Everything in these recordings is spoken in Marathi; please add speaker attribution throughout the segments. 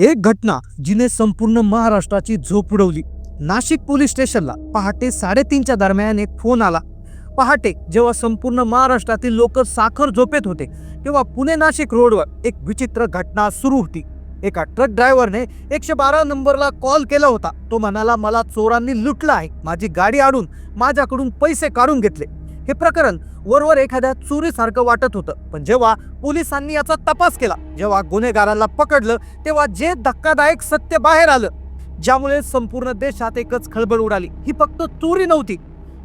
Speaker 1: एक घटना जिने संपूर्ण महाराष्ट्राची झोप उडवली. नाशिक पोलीस स्टेशनला पहाटे साडेतीनच्या दरम्यान एक फोन आला. पहाटे जेव्हा संपूर्ण महाराष्ट्रातील लोक साखर झोपेत होते तेव्हा पुणे नाशिक रोडवर एक विचित्र घटना सुरू होती. एका ट्रक ड्रायव्हरने एकशे बारा नंबरला कॉल केला होता. तो म्हणाला मला चोरांनी लुटला आहे. माझी गाडी आडून माझ्याकडून पैसे काढून घेतले. हे प्रकरण वरवर एखाद्या चोरीसारखं वाटत होतं. पण जेव्हा पोलिसांनी याचा तपास केला जेव्हा गुन्हेगाराला पकडलं तेव्हा जे धक्कादायक सत्य बाहेर आलं ज्यामुळे संपूर्ण देशात एकच खळबळ उडाली. ही फक्त चोरी नव्हती.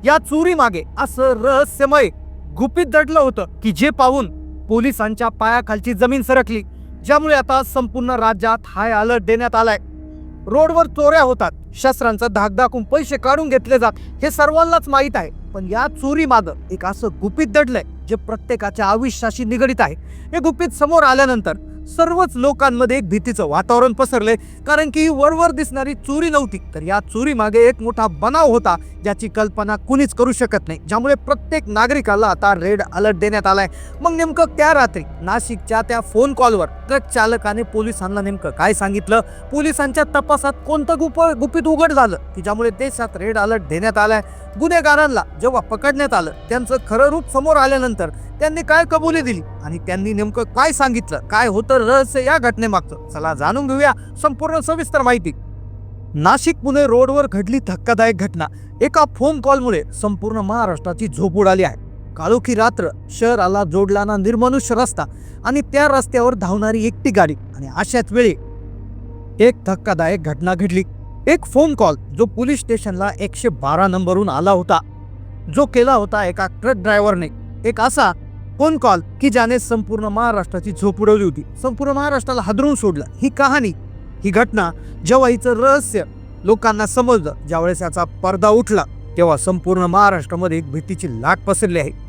Speaker 1: या चोरी मागे असं रहस्यमय गुपित दडलं होतं की जे पाहून पोलिसांच्या पायाखालची जमीन सरकली ज्यामुळे आता संपूर्ण राज्यात हाय अलर्ट देण्यात आलाय. रोडवर चोऱ्या होतात. शस्त्रांचा धाक दाखवून पैसे काढून घेतले जात. हे सर्वांनाच माहीत आहे. पण या चोरी मागं एक असं गुपित दडलंय जे प्रत्येकाच्या आयुष्याशी निगडीत आहे. हे गुपित समोर आल्यानंतर सर्वच लोकांमध्ये एक भीतीचं वातावरण पसरले कारण की ही वरवर दिसणारी चोरी नव्हती तर या चोरी मागे एक मोठा बनाव होता ज्याची कल्पना कुणीच करू शकत नाही. ज्यामुळे प्रत्येक नागरिकाला आता रेड अलर्ट देण्यात आलाय. मग नेमकं त्या रात्री नाशिकच्या त्या फोन कॉलवर ट्रक चालकाने पोलिसांना नेमकं काय सांगितलं? पोलिसांच्या तपासात कोणतं गुप गुपित उघड झालं? की ज्यामुळे देशात रेड अलर्ट देण्यात आलाय? गुन्हेगारांना जेव्हा पकडण्यात आलं त्यांचं खरं रूप समोर आल्यानंतर त्यांनी काय कबुली दिली आणि त्यांनी नेमकं काय सांगितलं काय होतं रहस्य या घटनेमागचं? चला जाणून घेऊया संपूर्ण सविस्तर माहिती. नाशिक पुणे रोडवर घडली धक्कादायक घटना. एका फोन कॉलमुळे संपूर्ण महाराष्ट्राची झोप उडाली आहे. काळोखी रात्र शहराला जोडलाना निर्मनुष्य रस्ता आणि त्या रस्त्यावर धावणारी एकटी गाडी आणि अशाच वेळी एक धक्कादायक घटना घडली. एक फोन कॉल जो पोलीस स्टेशनला एकशे बारा नंबरहून आला होता. जो केला होता एका ट्रक ड्रायव्हरने एक असा फोन कॉल की ज्याने संपूर्ण महाराष्ट्राची झोप उडवली होती. संपूर्ण महाराष्ट्राला हादरून सोडलं. ही कहाणी ही घटना जेव्हा हिचं रहस्य लोकांना समजलं ज्यावेळेस याचा पडदा उठला तेव्हा संपूर्ण महाराष्ट्रामध्ये एक भीतीची लाट पसरली आहे.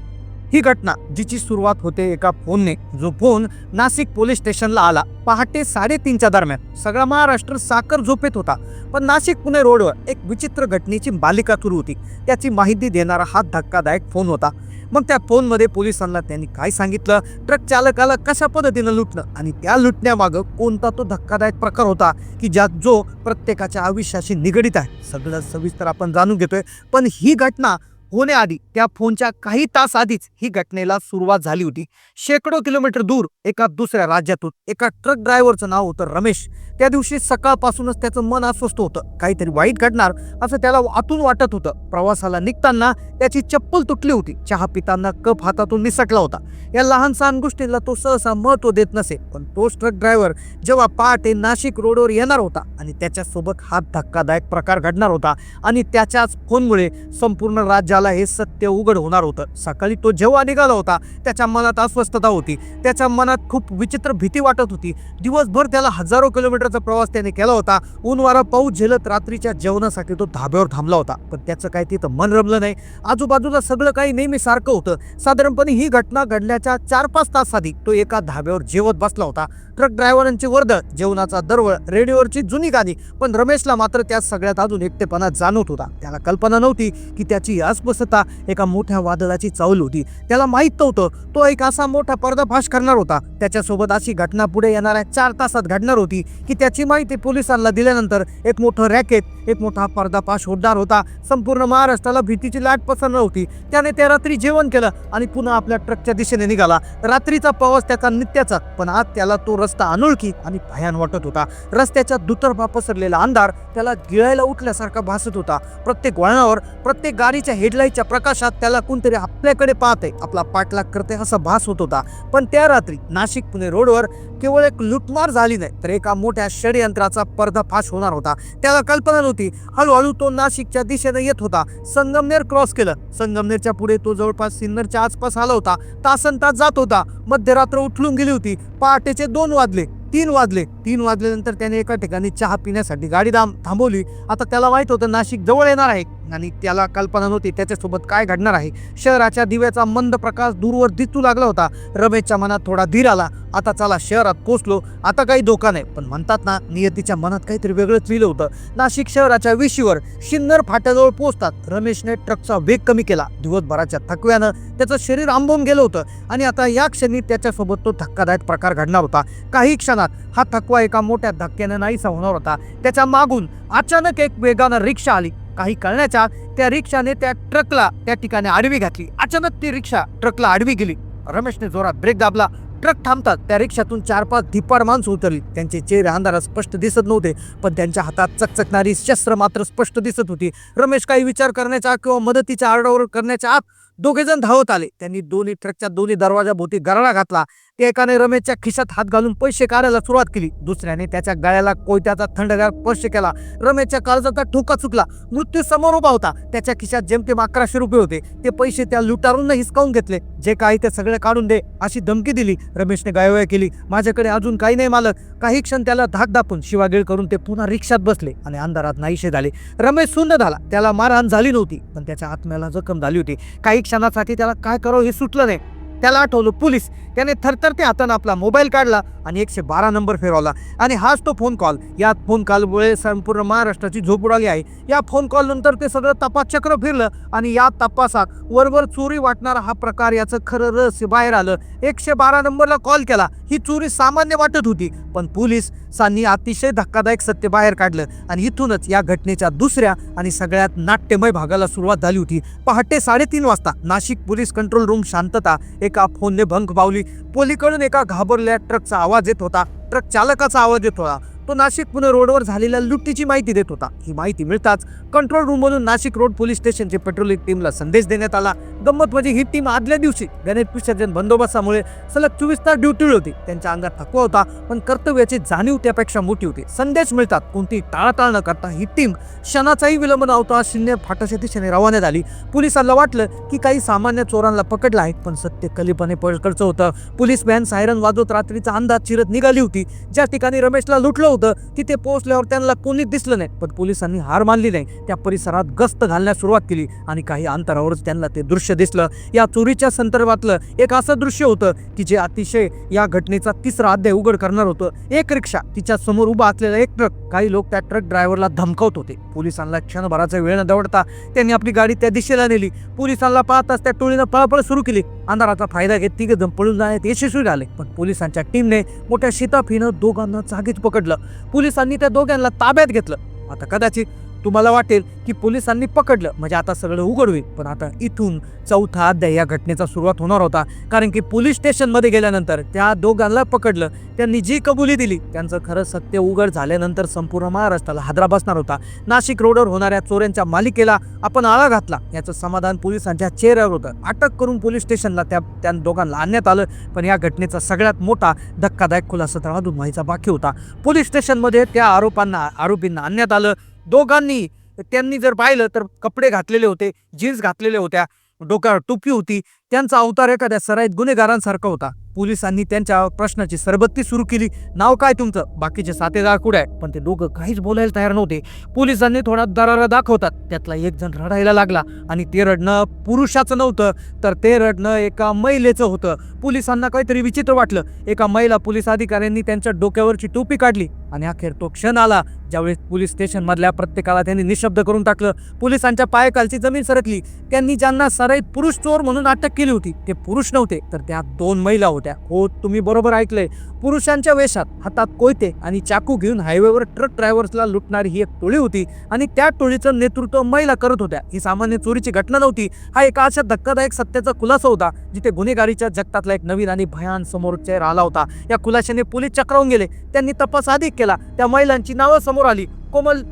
Speaker 1: ही घटना जिची सुरुवात होते एका फोनने जो फोन नाशिक पोलीस स्टेशनला आला. पहाटे साडेतीनच्या दरम्यान सगळा महाराष्ट्र साखर झोपेत होता. पण नाशिक पुणे रोडवर एक विचित्र घटनेची मालिका सुरू होती. त्याची माहिती देणारा हा धक्कादायक फोन होता. मग त्या फोनमध्ये पोलिसांना त्यांनी काय सांगितलं? ट्रक चालकाला कशा पद्धतीनं लुटणं आणि त्या लुटण्यामागं कोणता तो धक्कादायक प्रकार होता? की ज्यात जो प्रत्येकाच्या आयुष्याशी निगडीत आहे? सगळं सविस्तर आपण जाणून घेतोय. पण ही घटना होण्याआधी त्या फोनच्या काही तास आधीच ही घटनेला सुरुवात झाली होती. शेकडो किलोमीटर दूर एका दुसऱ्या राज्यातून एका ट्रक ड्रायव्हरचं नाव होतं रमेश. त्या दिवशी सकाळपासूनच त्याचं मन अस्वस्थ होतं. काहीतरी वाईट घडणार असं त्याला आतून वाटत होतं. प्रवासाला निघताना त्याची चप्पल तुटली होती. चहा पिताना कप हातातून निसटला होता. या लहान सहान गोष्टीला तो सहसा महत्त्व देत नसे पण तोच ट्रक ड्रायव्हर जेव्हा पहाटे नाशिक रोडवर येणार होता आणि त्याच्यासोबत हा धक्कादायक प्रकार घडणार होता आणि त्याच्याच फोनमुळे संपूर्ण राज्याला हे सत्य उघड होणार होतं. सकाळी तो जेव्हा निघाला होता त्याच्या मनात अस्वस्थता होती. त्याच्या मनात खूप विचित्र भीती वाटत होती. दिवसभर त्याला हजारो किलोमीटरचा प्रवास त्याने केला होता. ऊन वारा पाऊस झेलत रात्रीच्या जेवणासाठी तो धाब्यावर थांबला होता. पण त्याचं काही तिथं मन रमलं नाही. आजूबाजूला सगळं काही नेहमी सारखं होतं. साधारणपणे ही घटना घडल्याच्या चार पाच तास आधी तो एका धाब्यावर जेवत बसला होता. ट्रक ड्रायव्हरांची वर्द जेवणाचा दरवळ रेडिओवरची जुनी गाणी. पण रमेशला मात्र त्या सगळ्यात अजून एकटेपणा जाणवत होता. त्याला कल्पना नव्हती की त्याची अस्वस्थता एका मोठ्या वादळाची चावल होती. त्याला माहीत नव्हतं तो एक असा मोठा पर्दाफाश करणार होता. त्याच्यासोबत अशी घटना पुढे येणाऱ्या चार तासात घडणार होती की त्याची माहिती पोलिसांना दिल्यानंतर एक मोठं रॅकेट एक मोठा पर्दाफाश होणार होता. संपूर्ण महाराष्ट्राला भीतीची लाट पसरणार होती. त्याने त्या रात्री जेवण केलं आणि पुन्हा आपल्या ट्रकच्या दिशेने निघाला. रात्रीचा प्रवास त्याचा नित्याचा पण आज त्याला तो रस्ता अनोळखी आणि भयान वाटत होता. रस्त्याच्या दुतर्फा पसरलेला अंधार त्याला गिळायला उठल्यासारखा भासत होता. प्रत्येक वळणावर प्रत्येक गाडीच्या हेडलाईटच्या प्रकाशात त्याला कोणतरी आपल्याकडे पाहते आपला पाठलाग करते असा भास होत होता. पण त्या रात्री नाशिक पुणे रोडवर केवळ एक लुटमार झाली नाही तर एका मोठ्या षडयंत्राचा पर्दाफाश होणार होता. त्याला कल्पना नव्हती. हळूहळू तो नाशिकच्या दिशेने येत होता. संगमनेर क्रॉस केलं. संगमनेरच्या पुढे तो जवळपास सिन्नरच्या आसपास आला होता. तासन तास जात होता. मध्यरात्र उठलून गेली होती. पहाटेचे दोन वाजले तीन वाजले. तीन वाजल्यानंतर त्याने एका ठिकाणी चहा पिण्यासाठी गाडी थांबवली. आता त्याला माहीत होतं नाशिक जवळ येणार आहे. आणि त्याला कल्पना नव्हती त्याच्यासोबत काय घडणार आहे. शहराच्या दिव्याचा मंद प्रकाश दूरवर दिसू लागला होता. रमेशच्या मनात थोडा धीर आला. आता चला शहरात पोचलो आता काही धोका नाही. पण म्हणतात ना नियतीच्या मनात काहीतरी वेगळंच लिहिलं होतं. नाशिक शहराच्या विशीवर शिन्नर फाट्याजवळ पोहोचतात. रमेशने ट्रकचा वेग कमी केला. दिवसभराच्या थकव्यानं त्याचं शरीर आंबवून गेलं होतं. आणि आता या क्षणी त्याच्यासोबत तो धक्कादायक प्रकार घडणार होता. काही क्षणात हा थकवा एका मोठ्या धक्क्यानं नाहीसा होणार होता. त्याच्या मागून अचानक एक वेगानं रिक्षा आली. काही कळण्याच्या त्या रिक्षाने त्या ट्रकला त्या ठिकाणी आडवी घातली. अचानक ती रिक्षा ट्रकला आडवी गेली. रमेशने जोरात ब्रेक दाबला. ट्रक थांबतात. त्या रिक्षातून चार पाच धिप्पाड माणसं उतरली. त्यांचे चेहरे अंधारात स्पष्ट दिसत नव्हते पण त्यांच्या हातात चकचकणारी शस्त्र मात्र स्पष्ट दिसत होती. रमेश काही विचार करण्याच्या किंवा मदतीच्या आरडाओरड करण्याच्या आत दोघेजण धावत आले. त्यांनी दोन्ही ट्रकच्या दोन्ही दरवाजाभोवती भोवती घातला. त्या एकाने रमेशच्या खिशात हात घालून पैसे काढायला सुरुवात केली. दुसऱ्याने त्याच्या गळ्याला कोयत्याचा थंडगार स्पर्श केला. रमेशच्या काळजाचा ठोका चुकला. मृत्यू समोर उभा होता. त्याच्या खिशात जेमतेम अकराशे रुपये होते. ते पैसे त्या लुटारून हिसकावून घेतले. जे काही ते सगळे काढून दे अशी धमकी दिली. रमेशने गायवाय केली. माझ्याकडे अजून काही नाही मालक. काही क्षण त्याला धाक दापून शिवागीळ करून ते पुन्हा रिक्षात बसले आणि अंधारात नाहीशे झाले. रमेश शून्य झाला. त्याला मारहाण झाली नव्हती पण त्याच्या आत्म्याला जखम झाली होती. काही क्षणासाठी त्याला काय करावं हे सुटलं नाही. त्याला आठवलं पोलीस त्याने थरथरते हातानं आपला मोबाईल काढला आणि एकशे बारा नंबर फिरवला. आणि हाच तो फोन कॉल या फोन कॉलमुळे संपूर्ण महाराष्ट्राची झोप उडाली आहे. या फोन कॉलनंतर ते सगळं तपासचक्र फिरलं आणि या तपासात वरवर चोरी वाटणारा हा प्रकार याचं खरं रहस्य बाहेर आलं. एकशे बारा नंबरला कॉल केला. ही चोरी सामान्य वाटत होती. पण पोलिसांनी अतिशय धक्कादायक सत्य बाहेर काढलं आणि इथूनच या घटनेच्या दुसऱ्या आणि सगळ्यात नाट्यमय भागाला सुरुवात झाली होती. पहाटे साडेतीन वाजता नाशिक पोलीस कंट्रोल रूम शांतता एका फोनने भंग पावली पोलीकडून एका घाबरलेल्या ट्रकचा आवाज येत होता. ट्रक चालकाचा आवाज येत होता. तो नाशिक पुणे रोडवर झालेल्या लुटीची माहिती देत होता. ही माहिती मिळताच कंट्रोल रूममधून नाशिक रोड पोलीस स्टेशनचे पेट्रोलिंग टीमला संदेश देण्यात आला. गंमत म्हणजे ही टीम आदल्या दिवशी गणेश विसर्जन बंदोबस्तामुळे सलग चोवीस तास ड्युटीवर होती. त्यांच्या अंगात थकवा होता पण कर्तव्याची जाणीव त्यापेक्षा मोठी होती. संदेश मिळतात कोणती टाळाटाळ न करता ही टीम क्षणाचाही विलंब नव्हता शून्य फाटाच्या दिशेने रवाना झाली. पोलिसांना वाटलं की काही सामान्य चोरांना पकडलं आहे पण सत्य कलिपणे पळकडचं होतं. पोलीस व्हॅन सायरन वाजवत रात्रीचा अंदाज चिरत निघाली होती. ज्या ठिकाणी रमेशला लुटलं होतं तिथे पोहोचल्यावर त्यांना कोणीच दिसलं नाही. पण पोलिसांनी हार मानली नाही. त्या परिसरात गस्त घालण्यास सुरुवात केली आणि काही अंतरावरच त्यांना ते दृश्य दिसलं. या चोरीच्या संदर्भातलं एक असं दृश्य होतं की जे अतिशय या घटनेचा तिसरा अध्याय उघड करणार होतं. एक रिक्षा तिच्या समोर उभा असलेला एक ट्रक काही लोक त्या ट्रक ड्रायव्हरला धमकावत होते. पोलिसांना क्षणभराचा वेळ न दवडता त्यांनी आपली गाडी त्या दिशेला नेली. पोलिसांना पाहताच त्या टोळीनं पळापळ सुरू केली. अंधाराचा फायदा घेत तिघे जण पळून जाण्यात यशस्वी झाले. पण पोलिसांच्या टीमने मोठ्या शिताफीनं दोघांना जागीच पकडलं. पोलिसांनी त्या दोघांना ताब्यात घेतलं. आता कदाचित तुम्हाला वाटेल की पोलिसांनी पकडलं. म्हणजे आता सगळं उघड होईल. पण आता इथून चौथा अध्याय या घटनेचा सुरुवात होणार होता. कारण की पोलीस स्टेशनमध्ये गेल्यानंतर त्या दोघांना पकडलं. त्यांनी जी कबुली दिली त्यांचं खरं सत्य उघड झाल्यानंतर संपूर्ण महाराष्ट्राला हादरा बसणार होता. नाशिक रोडवर होणाऱ्या चोऱ्यांच्या मालिकेला आपण आळा घातला. याचं समाधान पोलिसांच्या चेहऱ्यावर होतं. अटक करून पोलीस स्टेशनला त्या त्या दोघांना आणण्यात आलं. पण या घटनेचा सगळ्यात मोठा धक्कादायक खुलासा तर अजून व्हायचा बाकी होता. पोलीस स्टेशनमध्ये त्या आरोपांना आरोपींना आणण्यात आलं. दोघांनी त्यांनी जर पाहिलं तर कपडे घातलेले होते जीन्स घातलेले होत्या डोक्यावर टोपी होती त्यांचा अवतार एखाद्या सराईत गुन्हेगारांसारखा होता. पोलिसांनी त्यांच्या प्रश्नाची सरबत्ती सुरू केली. नाव काय तुमचं? बाकीचे साथेदार कुठे आहे पण ते दोघं काहीच बोलायला तयार नव्हते. पोलिसांनी थोडा दरारा दाखवतात. त्यातला एक जण रडायला लागला आणि ते रडणं पुरुषाचं नव्हतं तर ते रडणं एका महिलेचं होतं. पोलिसांना काहीतरी विचित्र वाटलं. एका महिला पोलीस अधिकाऱ्यांनी त्यांच्या डोक्यावरची टोपी काढली आणि अखेर तो क्षण आला ज्यावेळेस पोलीस स्टेशनमधल्या प्रत्येकाला त्यांनी निशब्द करून टाकलं. पोलिसांच्या पायाखालची जमीन सरकली. त्यांनी ज्यांना सराईत पुरुष चोर म्हणून अटक केली होती ते पुरुष नव्हते तर त्या दोन महिला होत्या. हो तुम्ही बरोबर ऐकलंय. पुरुषांच्या वेशात हातात कोयते आणि चाकू घेऊन हायवेवर ट्रक ड्रायव्हर्सला लुटणारी ही एक टोळी होती आणि त्या टोळीचं नेतृत्व महिला करत होत्या. ही सामान्य चोरीची घटना नव्हती. हा एका अशा धक्कादायक सत्याचा खुलासा होता जिथे गुन्हेगारीच्या जगतातला एक नवीन आणि भयान समोर चेहरा आला होता. या खुलाशाने पोलीस चक्रावून गेले. त्यांनी तपास अधिक केला. त्या महिलांची नावं समोर आली. कोमल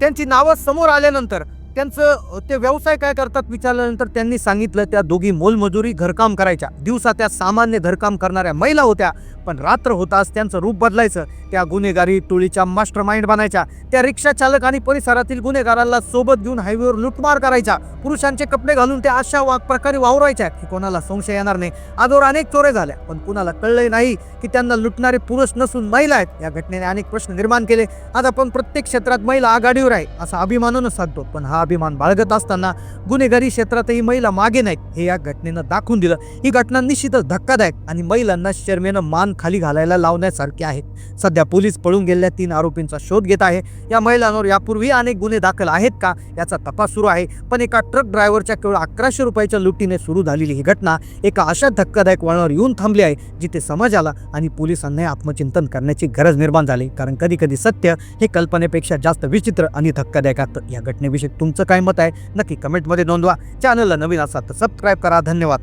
Speaker 1: त्यांची नावं समोर आल्यानंतर त्यांचं ते व्यवसाय काय करतात विचारल्यानंतर त्यांनी सांगितलं त्या दोघी मोलमजुरी घरकाम करायच्या. दिवसा त्या सामान्य घरकाम करणाऱ्या महिला होत्या. पण रात्र होताच त्यांचं रूप बदलायचं. त्या गुन्हेगारी टोळीच्या मास्टर माइंड बनायच्या. त्या रिक्षा चालक आणि परिसरातील गुन्हेगारांना सोबत घेऊन हायवेवर लुटमार करायच्या. पुरुषांचे कपडे घालून त्या अशा वाग प्रकारे वावरायच्या की कोणाला संशय येणार नाही. आजवर अनेक चोरे झाल्या पण कुणाला कळले नाही की त्यांना लुटणारे पुरुष नसून महिला आहेत. या घटनेने अनेक प्रश्न निर्माण केले. आज आपण प्रत्येक क्षेत्रात महिला आघाडीवर आहे असा अभिमानानं साधतो. पण हा अभिमान बाळगत असताना गुन्हेगारी क्षेत्रातही महिला मागे नाहीत हे या घटनेनं दाखवून दिलं. ही घटना निश्चितच धक्कादायक आणि महिलांना शर्मेनं मान खाली घालायला लावण्यासारखे आहेत. सध्या पोलीस पळून गेलेल्या तीन आरोपींचा शोध घेत आहे. या महिलांवर यापूर्वी अनेक गुन्हे दाखल आहेत का याचा तपास सुरू आहे. पण एका ट्रक ड्रायव्हरच्या केवळ अकराशे रुपयाच्या लुटीने सुरू झालेली ही घटना एका अशा धक्कादायक वळणावर येऊन थांबली आहे जिथे समाजाला आणि पोलिसांनाही आत्मचिंतन करण्याची गरज निर्माण झाली. कारण कधी कधी सत्य हे कल्पनेपेक्षा जास्त विचित्र आणि धक्कादायक असतं. या घटनेविषयी तुमचं काय मत आहे नक्की कमेंटमध्ये नोंदवा. चॅनलला नवीन असा तर सबस्क्राईब करा. धन्यवाद.